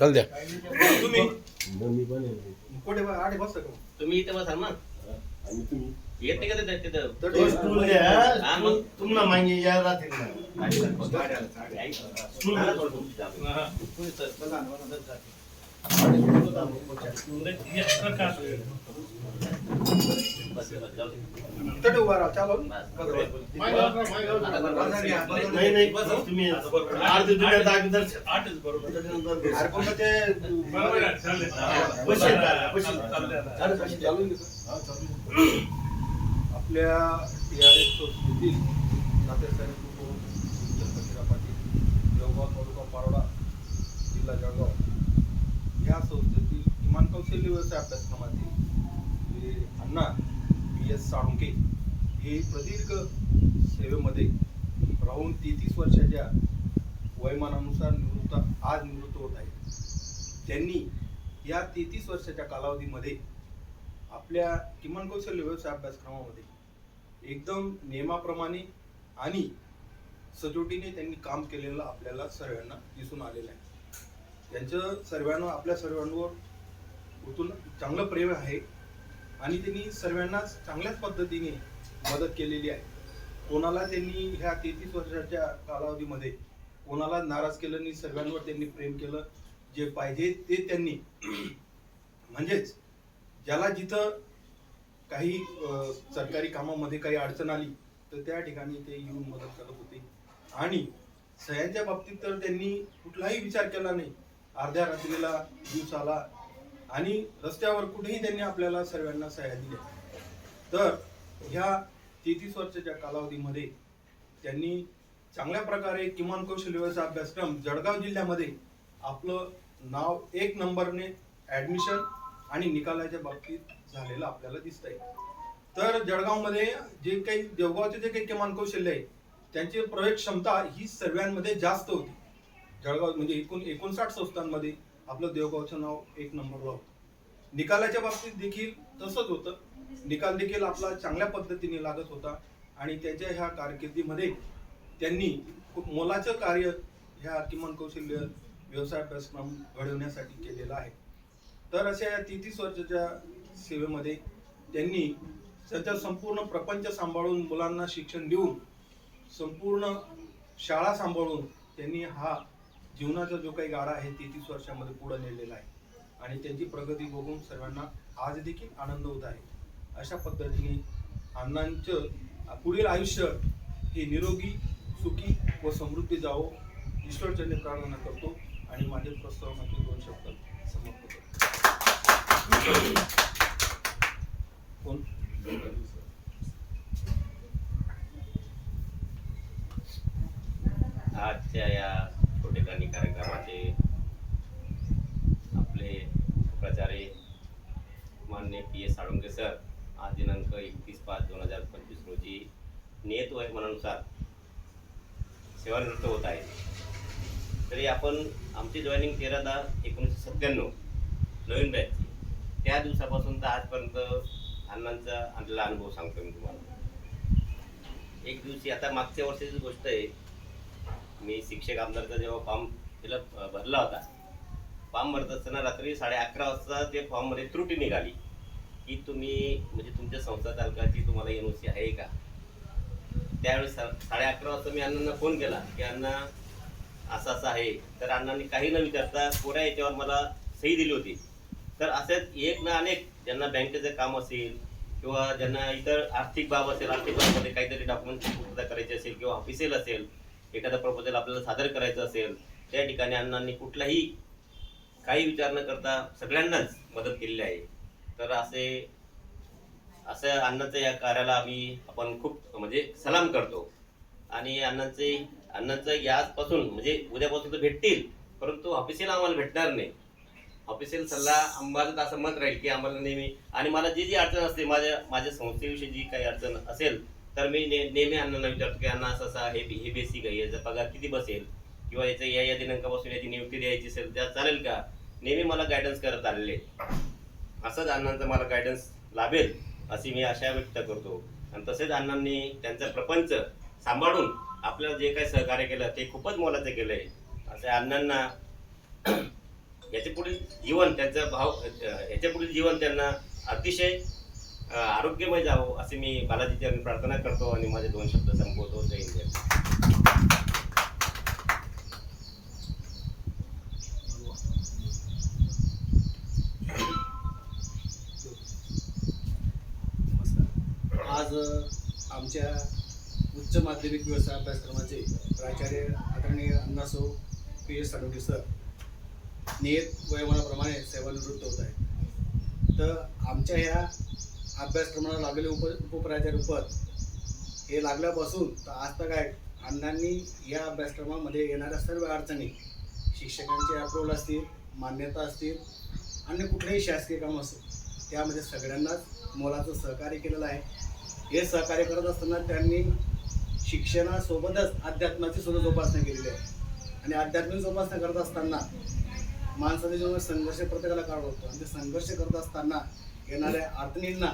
चल द्या. तुम्ही? मी पण आहे. कुठे बा- आडे बसता का? तुम्ही इथे बसाल ना. आणि तुम्ही? येत नाही का तिथं तिथं? तर तो स्टूल हा, मग. तुम्हाला मागे या राहतील ना. तटे उभा राहा नाही नाही तुम्ही अर्धी अगोदर ते. आपल्या टीआरएस संस्थेतील नातेसाहेब पाटील देवगाव तालुका पारोडा जिल्हा जळगाव. या संस्थेतील किमान कौशल्य व्यवसाय अभ्यासक्रमातील अण्णा एस साळुंके हे प्रदीर्घ सेवेमध्ये राहून तेहतीस वर्षाच्या वयमानानुसार निवृत्त आज निवृत्त होत आहेत. त्यांनी या तेहतीस वर्षाच्या कालावधीमध्ये आपल्या किमान कौशल्य व्यवसाय अभ्यासक्रमामध्ये एकदम नियमाप्रमाणे आणि सजोटीने त्यांनी काम केलेलं आपल्याला सर्वांना दिसून आलेलं आहे. त्यांचं सर्वांना आपल्या सर्वांवर उतून चांगलं प्रेम आहे. आणि त्यांनी सर्वांना चांगल्याच पद्धतीने मदत केलेली आहे. कोणाला त्यांनी ह्या तेहतीस वर्षाच्या कालावधीमध्ये कोणाला नाराज केलं नाही सर्वांवर त्यांनी प्रेम केलं जे पाहिजे ते त्यांनी. म्हणजेच ज्याला जिथं काही सरकारी कामामध्ये काही अडचण आली तर त्या ठिकाणी ते येऊन मदत करत होते. आणि सह्यांच्या बाबतीत तर त्यांनी कुठलाही विचार केला नाही. अर्ध्या रात्रीला दिवसाला आणि रस्त्यावर कुठेही त्यांनी आपल्याला सर्वांना सह्या दिल्या. तर ह्या तेहतीस वर्षाच्या कालावधीमध्ये त्यांनी चांगल्या प्रकारे किमान कौशल्य व्यवसाय अभ्यासक्रम जळगाव जिल्ह्यामध्ये आपलं नाव एक नंबरने ऍडमिशन आणि निकालाच्या बाबतीत झालेलं आपल्याला दिसतंय. तर जळगावमध्ये जे काही देवगावचे जे काही किमान कौशल्य आहे त्यांची प्रयोग क्षमता ही सर्वांमध्ये जास्त होती. जळगाव म्हणजे एकूण एकोणसाठ संस्थांमध्ये आपलं देवगावचं नाव एक नंबरला होतं. निकालाच्या बाबतीत देखील तसंच होतं. निकाल देखील आपला चांगल्या पद्धतीने लागत होता आणि त्याच्या ह्या कारकिर्दीमध्ये त्यांनी खूप मोलाचं कार्य ह्या किमान कौशल्य व्यवसाय अभ्यासक्रम घडवण्यासाठी केलेलं आहे. तर अशा या तेहतीस वर्षाच्या सेवेमध्ये त्यांनी सध्या संपूर्ण प्रपंच सांभाळून मुलांना शिक्षण देऊन संपूर्ण शाळा सांभाळून त्यांनी हा जीवनाचा जो काही गाडा आहे तेहतीस वर्षामध्ये पुढे नेलेला आहे. आणि त्यांची प्रगती बघून सर्वांना आज देखील आनंद होत आहे. अशा पद्धतीने अण्णांचं पुढील आयुष्य हे निरोगी सुखी व समृद्धी जावं ईश्वरचरणी प्रार्थना करतो आणि माझे प्रस्तावनाचे दोन शब्द समाप्त करतो. कोण? आजच्या या छोटेखानी कार्यक्रमाचे आपले प्रचारे मान्य पी एस साळुंके सर आज दिनांक एकतीस पाच दोन हजार पंचवीस रोजी नियत वयमानानुसार सेवानिवृत्त होत आहे तरी आपण आमची जॉईनिंग तेरा दहा एकोणीसशे सत्त्याण्णव नवीन बॅचची त्या दिवसापासून तर आजपर्यंत अण्णांचा आणलेला अनुभव सांगतो मी तुम्हाला. एक दिवशी आता मागच्या वर्षाची गोष्ट आहे. मी शिक्षक आमदारचा जेव्हा फॉर्म तिला भरला होता फॉर्म भरत असताना रात्री साडे अकरा वाजता ते फॉर्ममध्ये त्रुटी निघाली. की तुम्ही म्हणजे तुमच्या संस्था चालकाची तुम्हाला एन ओ सी आहे का? त्यावेळेस सा- साडे अकरा वाजता मी अण्णांना फोन केला की अण्णा असं असं आहे. तर अण्णांनी काही न विचारता कोऱ्या याच्यावर मला सही दिली होती. तर असेच एक ना अनेक ज्यांना बँकेचं काम असेल किंवा ज्यांना इतर आर्थिक बाब असेल आर्थिक बाबमध्ये काहीतरी डॉक्युमेंट पूर्तता करायची असेल किंवा ऑफिसेल असेल एखादा प्रपोजल आपल्याला सादर करायचं असेल त्या ठिकाणी अण्णांनी कुठलाही काही विचार न करता सगळ्यांनाच मदत केलेली आहे. तर असे असं अन्नाचं या कार्याला आम्ही आपण खूप म्हणजे सलाम करतो. आणि अण्णांचे अण्णांचं याचपासून म्हणजे उद्यापासून तर भेटतील परंतु ऑफिशियल आम्हाला भेटणार नाही. ऑफिशियल सल्ला माझं तर असं मत राहील की आम्हाला नेहमी आणि मला जी जी अडचण असते माझ्या माझ्या संस्थेविषयी जी काही अडचण असेल तर मी ने नेहमी अण्णांना विचारतो की अण्णा असं असं हे हे बेसिक आहे याचा पगार किती बसेल? किंवा याचं या या दिनांकापासून याची नियुक्ती द्यायची असेल त्या चालेल का? नेहमी मला गायडन्स करत आलेले. असंच अण्णांचं मला गायडन्स लाभेल अशी मी आशा व्यक्त करतो. आणि तसेच अण्णांनी त्यांचा प्रपंच सांभाळून आपल्याला जे काही सहकार्य केलं ते खूपच मोलाचं केलं आहे असे अण्णांना याच्या पुढील जीवन त्यांचं भाव याच्या पुढील जीवन त्यांना अतिशय आरोग्यमय जावं असे मी बालाजीची प्रार्थना करतो आणि माझे दोन शब्द संपवतो. जय हिंद जय महाराष्ट्र. नमस्कार आज अ, आमच्या उच्च माध्यमिक व्यवसाय अभ्यासक्रमाचे प्राचार्य आदरणीय Annaso P S Salunke sir. नियत वयोमानाप्रमाणे सेवानिवृत्त होत आहेत तर आमच्या ह्या अभ्यासक्रमाला लागलेले उप उपप्राचार्य पद हे लागल्यापासून तर आज तक आहे अण्णांनी या अभ्यासक्रमामध्ये येणाऱ्या सर्व अडचणी शिक्षकांचे अप्रूव्हल असतील मान्यता असतील अन्य कुठलेही शासकीय काम असो त्यामध्ये सगळ्यांनाच मोलाचं सहकार्य केलेलं आहे. हे सहकार्य करत असताना त्यांनी शिक्षणासोबतच अध्यात्माची सुद्धा जोपासना केलेली आहे. आणि आध्यात्मिक जोपासना करत असताना माणसाच्या जीवनात संघर्ष प्रत्येकाला काढत होतो आणि ते संघर्ष करत असताना येणाऱ्या अडचणींना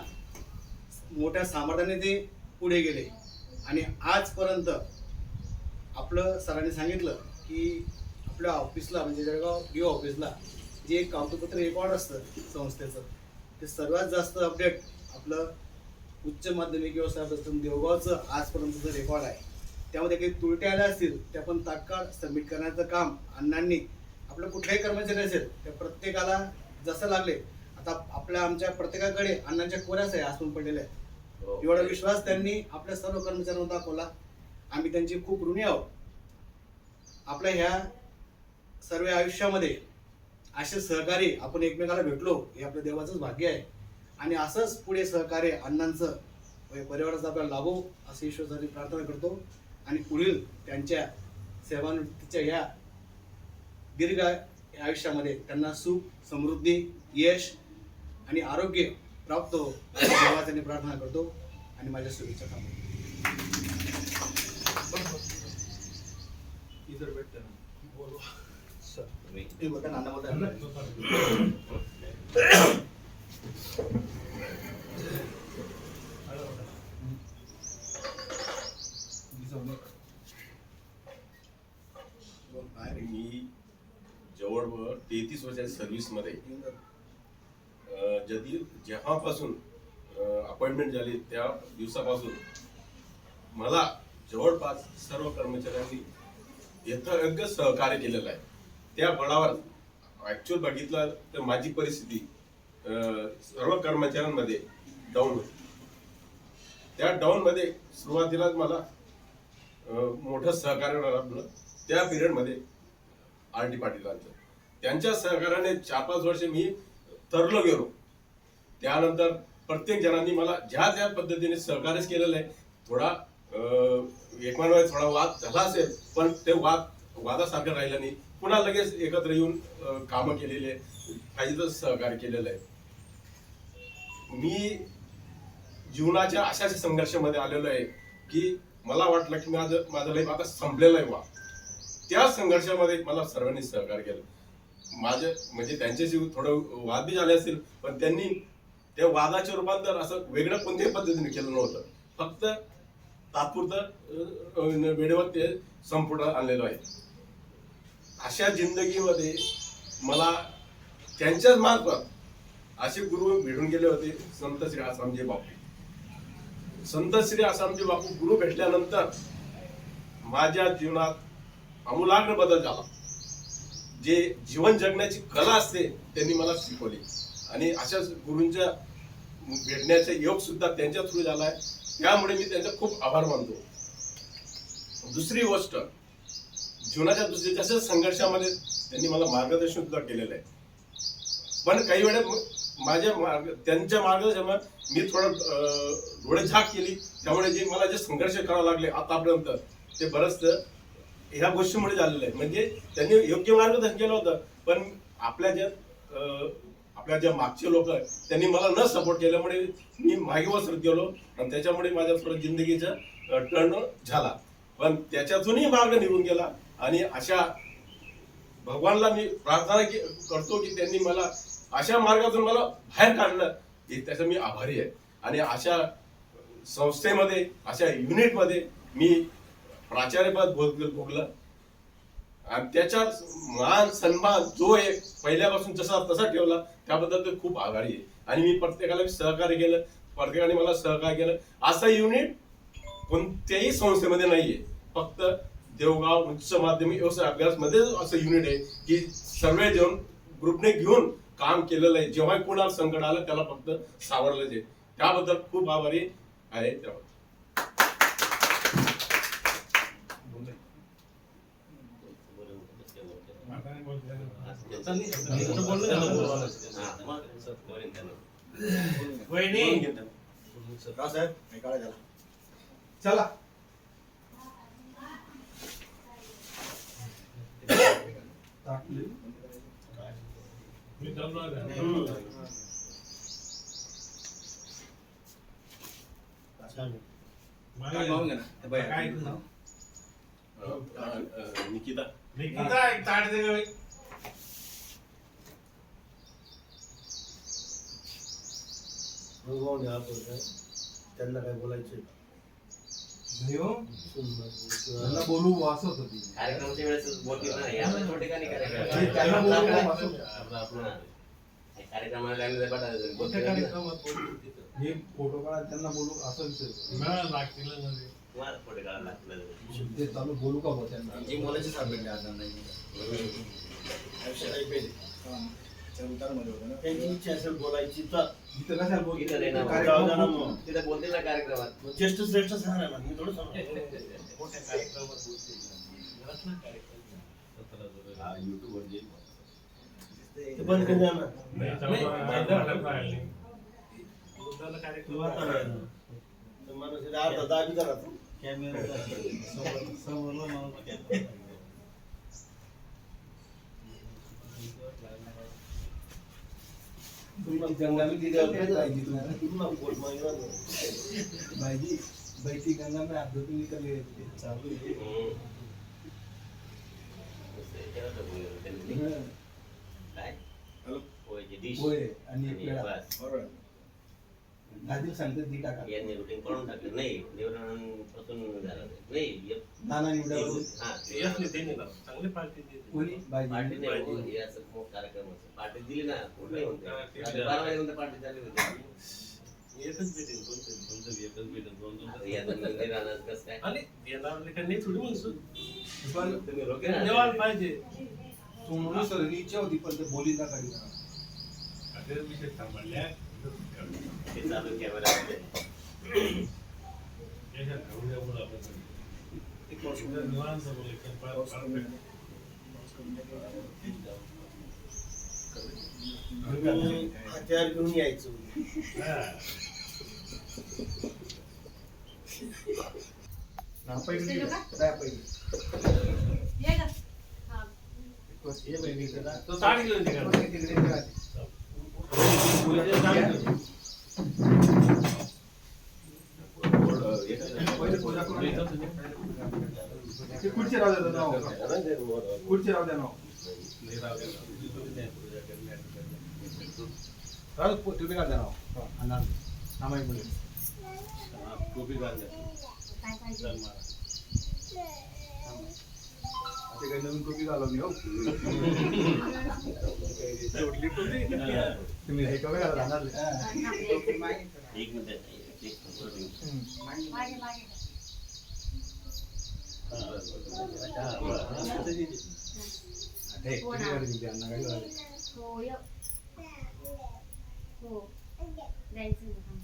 मोठ्या सामर्थ्याने ते पुढे गेले. आणि आजपर्यंत आपलं सरांनी सांगितलं की आपल्या ऑफिसला म्हणजे जळगाव डी ऑफिसला जे एक कागदपत्र रेकॉर्ड असतं संस्थेचं ते सर्वात जास्त अपडेट आपलं उच्च माध्यमिक व्यवसाय अभ्यासक्रम देवगावचं आजपर्यंतचं रेकॉर्ड आहे त्यामध्ये काही त्रुटी आल्या असतील त्या पण तात्काळ सबमिट करण्याचं काम अण्णांनी आपलं कुठल्याही कर्मचारी असेल त्या प्रत्येकाला जसं लागले आता आपल्या आमच्या प्रत्येकाकडे अण्णांच्या कोऱ्याच आहे असून पडलेल्या आहेत. हो. एवढा विश्वास त्यांनी आपल्या सर्व कर्मचाऱ्यांना दाखवला. आम्ही त्यांची खूप ऋणी आहोत. आपल्या ह्या सर्व आयुष्यामध्ये असे सहकारी आपण एकमेकाला भेटलो हे आपल्या देवाचंच भाग्य आहे. आणि असंच पुढे सहकार्य अण्णांचं परिवाराचं आपल्याला लाभो असे ईश्वरासाठी प्रार्थना करतो. आणि पुढील त्यांच्या सेवानिवृत्तीच्या या दीर्घ आयुष्यामध्ये त्यांना सुख समृद्धी यश आणि आरोग्य प्राप्त हो अशी देवासाठी प्रार्थना करतो. आणि माझ्या शुभेच्छा थांबतो मी जवळ तेहतीस वर्षाच्या सर्व्हिसमध्ये मध्ये जदी जेव्हापासून अपॉइंटमेंट झाली त्या दिवसापासून मला जवळपास सर्व कर्मचाऱ्यांनी यथायोग्य सहकार्य केलेलं आहे. त्या बळावर ऍक्च्युअल बघितलं तर माझी परिस्थिती सर्व कर्मचाऱ्यांमध्ये डाऊन होती त्या डाऊनमध्ये सुरुवातीलाच मला मोठं सहकार्य लाभलं. त्या पिरियडमध्ये आर टी पाटीलांचं त्यांच्या सहकार्याने चार पाच वर्ष मी तरलो गेलो. त्यानंतर प्रत्येक जणांनी मला ज्या ज्या पद्धतीने सहकार्य केलेलं आहे थोडा अं, थोडा वाद झाला असेल पण ते वाद वादासारखं राहिलं नाही. पुन्हा लगेच एकत्र येऊन कामं केलेले काही सहकार्य केलेलं आहे. मी जीवनाच्या अशाच संघर्षामध्ये आलेलो आहे की मला वाटलं की माझं माझं लाईफ आता संपलेलं आहे वा त्या संघर्षामध्ये मला सर्वांनी सहकार्य केलं. माझं म्हणजे त्यांच्याशी थोडं वादबी झाले असतील पण त्यांनी त्या वादाचे रूपांतर असं वेगळ्या कोणत्याही पद्धतीने केलं नव्हतं. फक्त तात्पुरतं वेळेवर ते संपुटात आणलेलं आहे. अशा जिंदगीमध्ये मला त्यांच्याच मार्फत असे गुरु भेटून गेले होते संत श्री आसामजी बापू. संत श्री आसामजी बापू गुरु भेटल्यानंतर माझ्या जीवनात आमूलाग्र बदल झाला. जे जीवन जगण्याची कला असते त्यांनी मला शिकवली. आणि अशाच गुरूंच्या भेटण्याचा योग सुद्धा त्यांच्या थ्रू झालाय. त्यामुळे मी त्यांचा खूप आभार मानतो. दुसरी गोष्ट जीवनाच्या दुसऱ्या जशा संघर्षामध्ये त्यांनी मला मार्गदर्शन सुद्धा केलेलं आहे. पण काही वेळा माझ्या मार्ग त्यांच्या मार्गदर्शनात मी थोडं अं, डोळे झाक केली. त्यामुळे जे मला जे संघर्ष करावे लागले आतापर्यंत ते बरंच ह्या गोष्टीमुळे झालेलं आहे. म्हणजे त्यांनी योग्य मार्गदर्शन केलं होतं पण आपल्या ज्या आपल्या ज्या मागचे लोक त्यांनी मला न सपोर्ट केल्यामुळे मी मागे वसरत गेलो आणि त्याच्यामुळे माझ्या थोडं जिंदगीचा टर्न झाला. पण त्याच्यातूनही मार्ग निघून गेला आणि अशा भगवानला मी प्रार्थना करतो की त्यांनी मला अशा मार्गातून मला बाहेर काढलं हे त्याचा मी आभारी आहे. आणि अशा संस्थेमध्ये अशा युनिटमध्ये मी प्राचार्यपद भोग भोगलं. आणि त्याच्या मान सन्मान जो आहे पहिल्यापासून जसा तसा ठेवला त्याबद्दल ते खूप आभारी आहे. आणि मी प्रत्येकाला सहकार्य केलं. प्रत्येकाने मला सहकार्य केलं. असं युनिट कोणत्याही संस्थेमध्ये नाहीये. फक्त देवगाव उच्च माध्यमिक व्यवसाय अभ्यासमध्येच असं युनिट आहे की सर्व देऊन ग्रुपने घेऊन काम केलेलं आहे. जेव्हा कोणाला संकट आलं त्याला फक्त सावरलं जे त्याबद्दल खूप आभारी आहे त्याबद्दल. हे चला. टाकली. काय पाहून घ्या ना हे बघा. काय नाव अं, अं, निकिता. त्यांना काय बोलायचं त्यांना बोलू वासत होती कार्यक्रमाच्या वेळेस बोलतील ना या छोटे ठिकाणी आणि त्यांना बोलू वासत कार्यक्रमाला लागले कार्यक्रमात हे फोटो काढा त्यांना बोलू असा विषय तुम्हाला फोटो काढायला लागतील ते चालू बोलू का बुवा त्यांना? जी मुलाची भेटली आज नाही. होतं ना. त्यांची इच्छा असेल बोलायची. तर इथं कशाला बोल इथं नाही ना. जाऊ द्या ना कार्यक्रम मग. तिथे बोलतील ना कार्यक्रमात. मग ज्येष्ठ श्रेष्ठ सांगा ना मी थोडं सांगतो ते बंद करून द्या ना. तर माणूस इथे अर्धा दाबी करा तू. तुला गंगा में तिथे तिथे भाईजी तुम्हाला तुला बोल मागितलं ना. भाईजी बैठी गंगा में हाथ धोते निकल गए थे चालू है हं. काय हॅलो पोळीची डिश होय आणि एक आणि वेळा बस बरोबर टाका. यांनी रुटीन करून टाकलं. नाही झालं. नाही एक- नाना निवडा हा, कोणी? पार्टी नाही हो, हे असं कार्यक्रम. पार्टी दिली ना कुठं नाही म्हणते. रात्री बारा. वाजेपर्यंत पार्टी होती. आता नंदी राहणार कसं काय? तुम्ही रोखे ना. सोमवारी सरांनी इच्छा होती पण बहिणी तिकडे तिकडे पहिले पूजा करून घ्या. ते खुर्ची राहू द्या नाव. खुर्ची राहू द्या नाव. राहू तुम्ही का द्या नाव अण्णा आम्ही बोले आता काही नवीन टोपी घालवली हो. जोडली टोपी तुम्ही हे कमी घाला राहणार एक मिनिट. हे.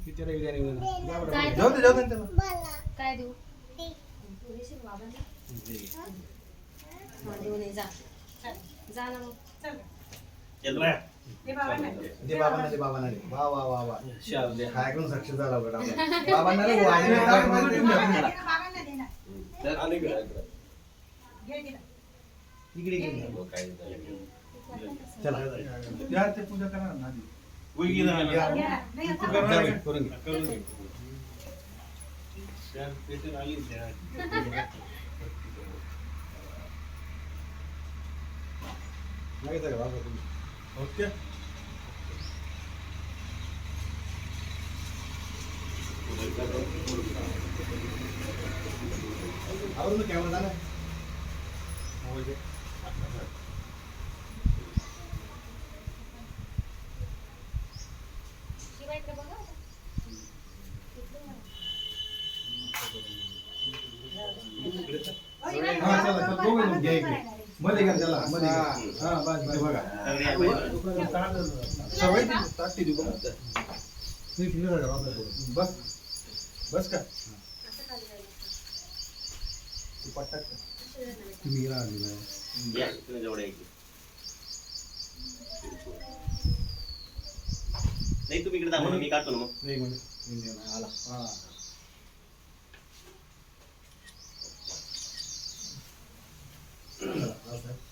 किती रे बिर्याणी घेऊन जा. जा बरं, काय? जाऊ दे जाऊ दे त्याला काय देऊ हा, नये जा जा ना मग चल बाबांना बाबांना दे वा वा वा वा. कार्यक्रम सक्सेस झाला बघा. बाबांना रे इकडे-? चला. ते पूजा करा ना आधी. करून घ्या. ओके. आवरून कॅमेरा झाला. मोबाईल मध्ये घ्या त्याला मध्ये हा बस बघा. बस बस का तू पट्टा का? तुम्ही नाही तुम्ही इकडे दाखवा ना, मी काढतो ना मग हा. थांब, थांब, याची भाजी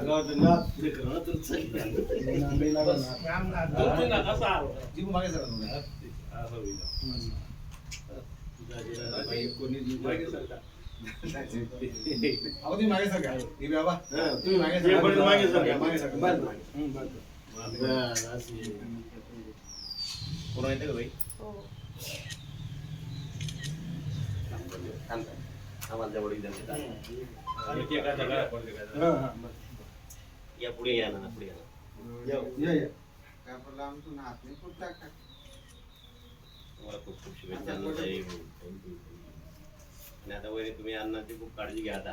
तुम्ही ते अन्नाला का? जाऊ, मागे सरका. बाबा. तुम्ही मागे सरका. पण मागे सरका. मागे सरका. येते का आम्हाला जवळ या पुढे या ना पुढे या ना या, या. तुम्हाला खूप खूप शुभेच्छा अन्नाताई. Thank you. आणि आता वहिनी तुम्ही अन्नाची खूप काळजी घ्या आता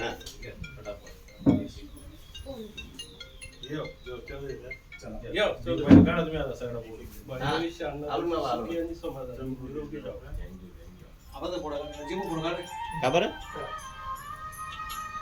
हा, फटाफट. फोन. हा, आवरून बाबा, आवरून. आवाज फोडा जीभ फोडा काढ. का बरं हा, तुम्ही फोडा ना. झालं का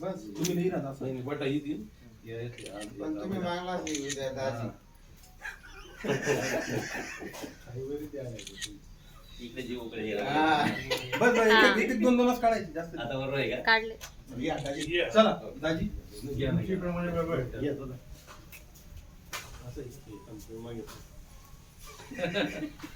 बस, तुम्ही नाही राहत असं. पण तुम्ही मागलाच नाही उद्या दाजी इकडे जीव उकडे. हा. बस, बस, एक- एक- एक- दोन दोनच काढायचे जास्त नाही. आता बरोबर आहे का काढले या, दाजी. चला दाजी तुमच्याप्रमाणे बरोबर. या, चला. असं आहे.